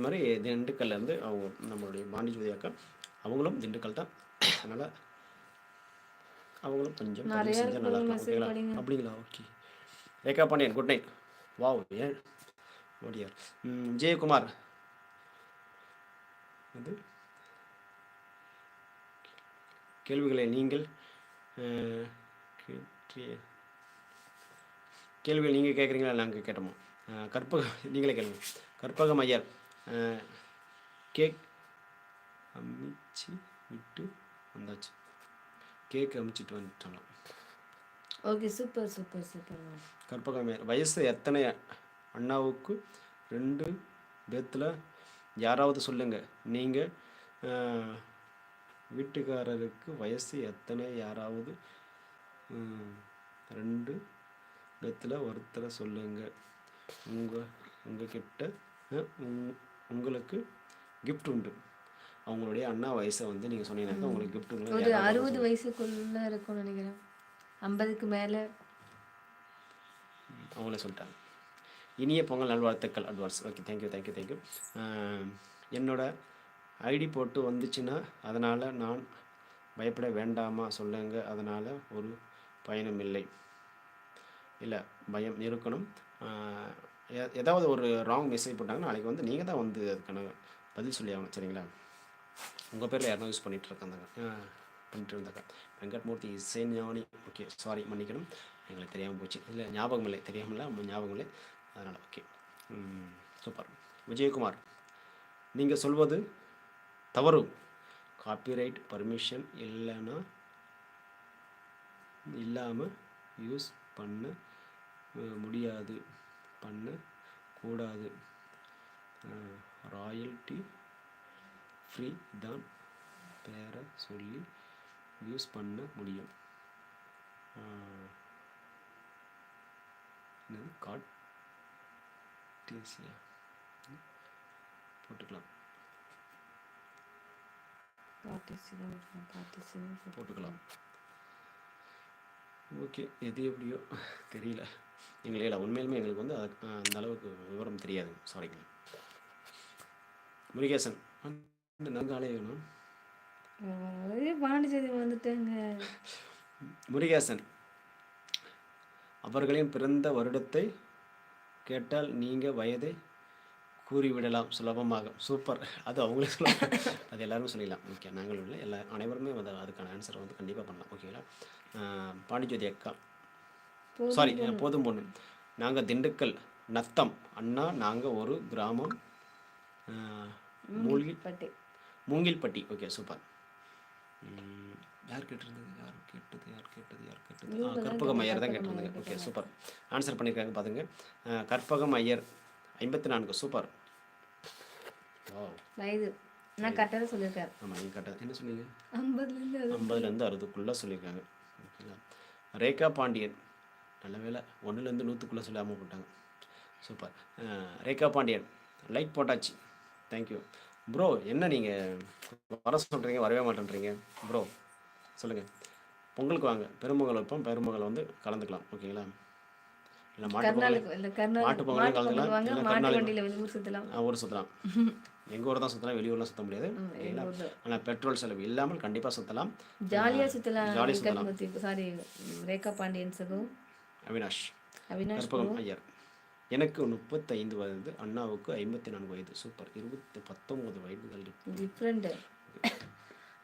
அது மாதிரி திண்டுக்கல்லேருந்து அவங்க நம்மளுடைய பாண்டி ஜோதி அக்கா அவங்களும் திண்டுக்கல் தான் அதனால் அவங்களும் கொஞ்சம் பதிவு நிறைய செஞ்சா நல்லா இருக்கும். ஓகேங்களா? படிங்க. அப்படிங்களா? Okay. Rekha Pandian good night wow ஏன் ஓடியார் விஜயகுமார் அது கேள்விகளை நீங்கள் கேள்விகள் நீங்கள் கேட்குறீங்களா? நாங்கள் கேட்டோமோ? கற்பக நீங்களே கேளுங்க. கற்பகம் ஐயர் கேக் அமிச்சு விட்டு வந்தாச்சு. கேக் அமிச்சிட்டு வந்துட்டாங்களாம் okay super super super Karpagam வயசு எத்தனை? அண்ணாவுக்கு ரெண்டு பேத்தில் யாராவது சொல்லுங்க. நீங்கள் வீட்டுக்காரருக்கு வயசு எத்தனை? யாராவது ரெண்டு பேத்தில் ஒருத்தரை சொல்லுங்க. உங்கள் உங்ககிட்ட உங்- உங்களுக்கு கிஃப்ட் உண்டு. அவங்களுடைய அண்ணா வயசை வந்து நீங்கள் சொன்னீங்கன்னாக்கா உங்களுக்கு ஒரு யாராவது அறுபது வயசுக்குள்ள இருக்கும்னு நினைக்கிறேன். ஐம்பதுக்கு மேல. அவங்களே சொல்லிட்டாங்க. இனிய பொங்கல் நல்வாழ்த்துக்கள் advance. Okay thank you thank you thank you என்னோட ஐடி போட்டு வந்துச்சுன்னா அதனால் நான் பயப்பட வேண்டாமா சொல்லுங்க. அதனால் ஒரு பயனும் இல்லை. இல்லை பயம் இருக்கணும். ஏதாவது ஒரு ராங் மெசேஜ் போட்டாங்கன்னா நாளைக்கு வந்து நீங்கள் தான் வந்து அதுக்கான பதில் சொல்லி ஆகணும் சரிங்களா? உங்கள் பேரில் யாரும் யூஸ் பண்ணிகிட்டு இருக்காங்க பண்ணிட்டு இருந்தாங்க வெங்கட்மூர்த்தி இசை ஞானி ஓகே சாரி மன்னிக்கணும். எங்களுக்கு தெரியாமல் போச்சு. இல்லை ஞாபகம் இல்லை தெரியாமல் இல்லை ஞாபகம் இல்லை. அதனால் ஓகே சூப்பர் விஜயகுமார் நீங்கள் சொல்வது தவறு. காப்பிரைட் பர்மிஷன் இல்லைன்னா இல்லாமல் யூஸ் பண்ண முடியாது. பண்ண கூடாது. ராயல்ட்டி ஃப்ரீ தான் பேரை சொல்லி யூஸ் பண்ண முடியும். என்னது? காட் டீசியா போட்டுக்கலாம். போட்டுக்கலாம். ஓகே எது எப்படியோ தெரியல. எங்களே இல்லை உண்மையிலுமே எங்களுக்கு வந்து அதுக்கு அந்த அளவுக்கு விவரம் தெரியாது. சாரிங்க முருகேசன் நாங்கள் வேணும் பாண்டிச்சேரி வந்துட்டேங்க. முருகேசன் அவர்களின் பிறந்த வருடத்தை கேட்டால் நீங்கள் வயதை கூறிவிடலாம் சுலபமாக. சூப்பர். அது அவங்களே சொல்லலாம் அது எல்லாருமே சொல்லிடலாம். ஓகே நாங்களும் இல்லை எல்லா அனைவருமே வந்து அதுக்கான ஆன்சரை வந்து கண்டிப்பாக பண்ணலாம். ஓகேங்களா ஆஹ் பாண்டிச்சேரி அக்கா. சாரி போதும் பொண்ணு. நாங்கள் திண்டுக்கல் நத்தம் அண்ணா நாங்கள் ஒரு கிராமம். ஆஹ் மூழ்கி பட்டு மூங்கில்பட்டி ஓகே சூப்பர் யார் கேட்டிருந்தது? யார் கேட்டது? யார் கேட்டது? யார் கேட்டது? ஆ, கற்பகம் ஐயர் தான் கேட்டிருந்தாங்க. ஓகே சூப்பர் ஆன்சர் பண்ணியிருக்காங்க பாருங்க. கற்பகம் ஐயர் ஐம்பத்தி நான்கு. சூப்பர் வயது நான் கரெக்டாக சொல்லியிருக்காரு ஆமாம் நீங்கள் கரெக்டாக என்ன சொன்னீங்க? ஐம்பதுலேருந்து ஐம்பதுலேருந்து அறுபதுக்குள்ளே சொல்லியிருக்காங்க. ஓகேங்களா? ரேகா பாண்டியன். நல்ல வேலை ஒன்றுலேருந்து நூற்றுக்குள்ளே சொல்லாமல் போட்டாங்க சூப்பர். ரேகா பாண்டியன். லைக் போட்டாச்சு. தேங்க்யூ ப்ரோ என்ன நீங்கள் வர சொல்கிறீங்க வரவே மாட்டேன்றீங்க? ப்ரோ சொல்லுங்கள் பொங்கலுக்கு வாங்க. பெரும்பொங்கல் வைப்போம். பெரும்பொங்கல் வந்து கலந்துக்கலாம். ஓகேங்களா? இல்லை மாட்டு பொங்கல் மாட்டு பொங்கல் கலந்துக்கலாம். ஊர் சுற்றலாம் எங்கள் ஊர் தான் சுற்றலாம் வெளியூர்லாம் சுற்ற முடியாது. ஆனால் பெட்ரோல் செலவு இல்லாமல் கண்டிப்பாக சுற்றலாம் ஜாலியாக சுற்றலாம் ஜாலியா சுத்தலாம். வெங்கட்மூர்த்தி சாரி ரேகா பாண்டியன் சகோ. அவினாஷ். அவினாஷ் ஐயர். எனக்கு முப்பத்தைந்து வயது அண்ணாவுக்கு ஐம்பத்தி நான்கு வயது. சூப்பர் இருபத்தி பத்தொன்பது வயதுகள். டிஃப்ரெண்ட்டு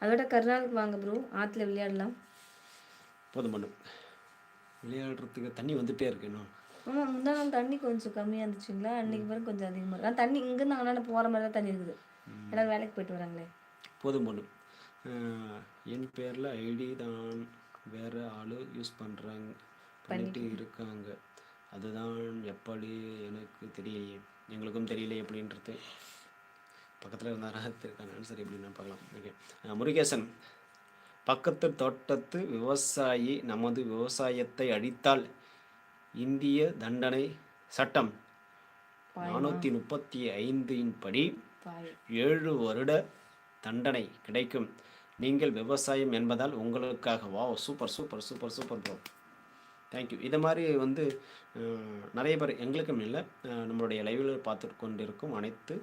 அதோட கர்நாடகா வாங்க ப்ரோ ஆற்றுல விளையாடலாம். போதும் பண்ணும். விளையாடுறதுக்கு தண்ணி வந்துட்டே இருக்கு இன்னும். ஆமாம் முந்தா நாள் தண்ணி கொஞ்சம் கம்மியாக இருந்துச்சுங்களா? அன்னைக்கு பிறகு கொஞ்சம் அதிகமாக இருக்கு. ஆனால் தண்ணி இங்கேருந்து அங்கே போகிற மாதிரி தான் தண்ணி இருக்குது. எல்லாரும் வேலைக்கு போயிட்டு வராங்களே. போதும் அஹ், என் பேரில் ஐடி தான் வேற ஆள் யூஸ் பண்ணுறாங்க பண்ணிட்டு இருக்காங்க. அதுதான் எப்படி எனக்கு தெரியலையே. எங்களுக்கும் தெரியல எப்படின்றது. பக்கத்தில் இருந்தாரா இருக்கான ஆன்சர் எப்படின்னு பார்க்கலாம். ஓகே முருகேசன். பக்கத்து தோட்டத்து விவசாயி நமது விவசாயத்தை அழித்தால் இந்திய தண்டனை சட்டம் நானூற்றி முப்பத்தி ஐந்தின் படி ஏழு வருட தண்டனை கிடைக்கும். நீங்கள் விவசாயம் என்பதால் உங்களுக்காக. வா super super super super bro thank you இது மாதிரி வந்து நிறைய பேர் எங்களுக்கும் இல்லை. நம்மளுடைய லைவில் பார்த்து கொண்டிருக்கும் அனைத்து